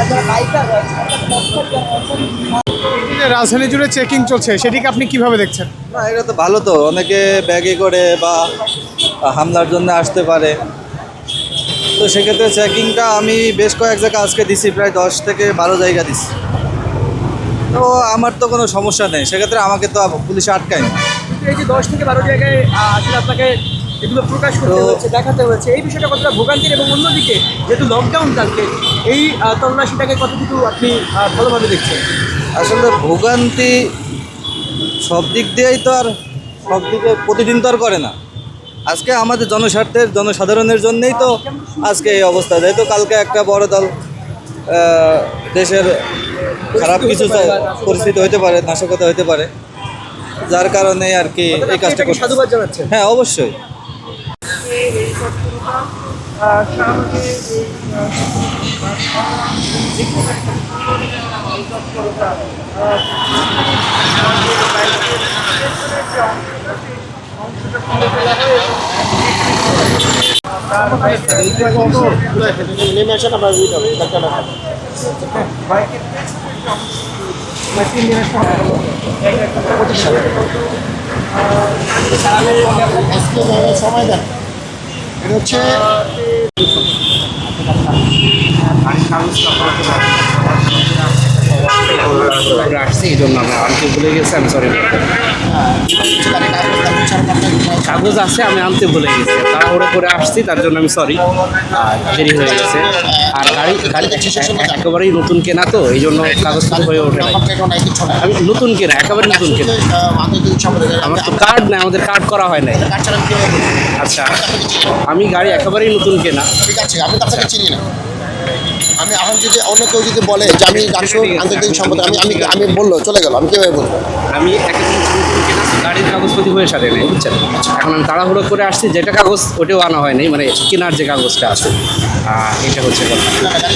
এই যে রাজধানী জুড়ে চেকিং চলছে সেটিকে আপনি কীভাবে দেখছেন? না এটা তো ভালো তো। অনেকে ব্যাগে করে বা হামলার জন্য আসতে পারে। তো সেক্ষেত্রে চেকিংটা আমি বেশ কয়েক জায়গা আজকে দিছি প্রায় দশ থেকে বারো জায়গা দিছি। তো আমার তো কোনো সমস্যা নেই। সেক্ষেত্রে আমাকে তো পুলিশ আটকায় না। এই যে দশ থেকে বারো জায়গায় আসলে আপনাকে এগুলো প্রকাশ করতে হচ্ছে দেখাতে হচ্ছে এই বিষয়টা কতটা ভোগান্তির এবং অন্যদিকে যেহেতু লকডাউন চলছে এই তল্লাশিটাকে কতটুকু আপনি ভালোভাবে দেখছেন? আসলে ভোগান্তি সব দিক দিয়েই তো আর সব দিকে প্রতিদিন তো আর করে না। আজকে আমাদের জনস্বার্থের জনসাধারণের জন্যই তো আজকে এই অবস্থা। যেহেতু কালকে একটা বড় দল দেশের খারাপ কিছু পরিস্থিতি হতে পারে নাশকতা হতে পারে যার কারণে আর কি এই কাজটা এটাকে করতে সাধুবাদ জানাচ্ছেন হ্যাঁ অবশ্যই সময় দেন এটা হচ্ছে আসছি এই জন্য আমি আনতে ভুলে গেছি আমি সরি কাগজ আছে আমি আনতে ভুলে গেছি। তাড়াহুড়ো করে আসছি তার জন্য আমি সরি দেরি হয়ে গেছে। আর গাড়ি গাড়ি একেবারেই নতুন কেনা তো এই জন্য কাগজ হয়ে ওঠে আমি নতুন কেনা একেবারে নতুন কেনা। আমার তো কার্ড নাই আমাদের কার্ড করা হয় নাই। আচ্ছা আমি গাড়ি একেবারেই নতুন কেনা। ঠিক আছে আমি চিনি না। আমি এখন যদি অন্য কেউ যদি বলে যে আমি ডাকসু আন্তর্জাতিক সম্পদ, আমি আমি আমি বলল, চলে গেল, আমি কীভাবে বলব? আমি গাড়ির কাগজপত্র হয়ে সারে নেই বুঝছেন? এখন আমি তাড়াহুড়ো করে আসছি যেটা কাগজ ওটাও আনা হয়নি মানে কেনার যে কাগজটা আছে এটা হচ্ছে কথা।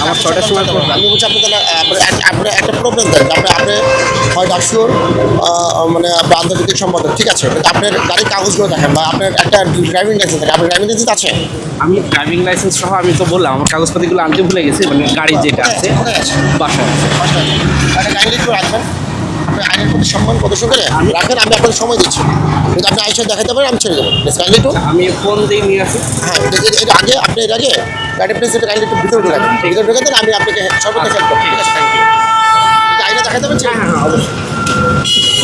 আমার ছটার সময় আমি বলছি আপনি তাহলে আপনি এক- আপনি একটা প্রবলেম দেন আপনি আপনি হয় ডাকসুর মানে আপনার আন্তর্জাতিক সম্পাদক ঠিক আছে? আপনার গাড়ির কাগজগুলো দেখেন বা আপনার একটা ড্রাইভিং লাইসেন্স থাকে আপনার ড্রাইভিং লাইসেন্স আছে? আমি ড্রাইভিং লাইসেন্স সহ আমি তো বললাম আমার কাগজপাতিগুলো আনতে ভুলে গেছি মানে গাড়ি যেটা আছে কোথায় আছে। বাসায় আছে। আইনের প্রতি সম্মান প্রদর্শন করে রাখেন আমি আপনাকে সময় দিচ্ছি। কিন্তু আপনি আইসা দেখাতে পারেন আমি ছেড়ে দেবো। কাইন্ডলি একটু আমি ফোন দিয়ে নিয়ে আসি। হ্যাঁ এর- আগে আপনি এর আগে গাড়ি প্লিজ এটা কাইন্ডলি একটু ভিতরে ঢুকাবেন। ভিতরে ঢুকে দেন আমি আপনাকে সর্বদা হেল্প করব। ঠিক আছে থ্যাংক ইউ আইনে দেখাতে পারছি হ্যাঁ হ্যাঁ অবশ্যই।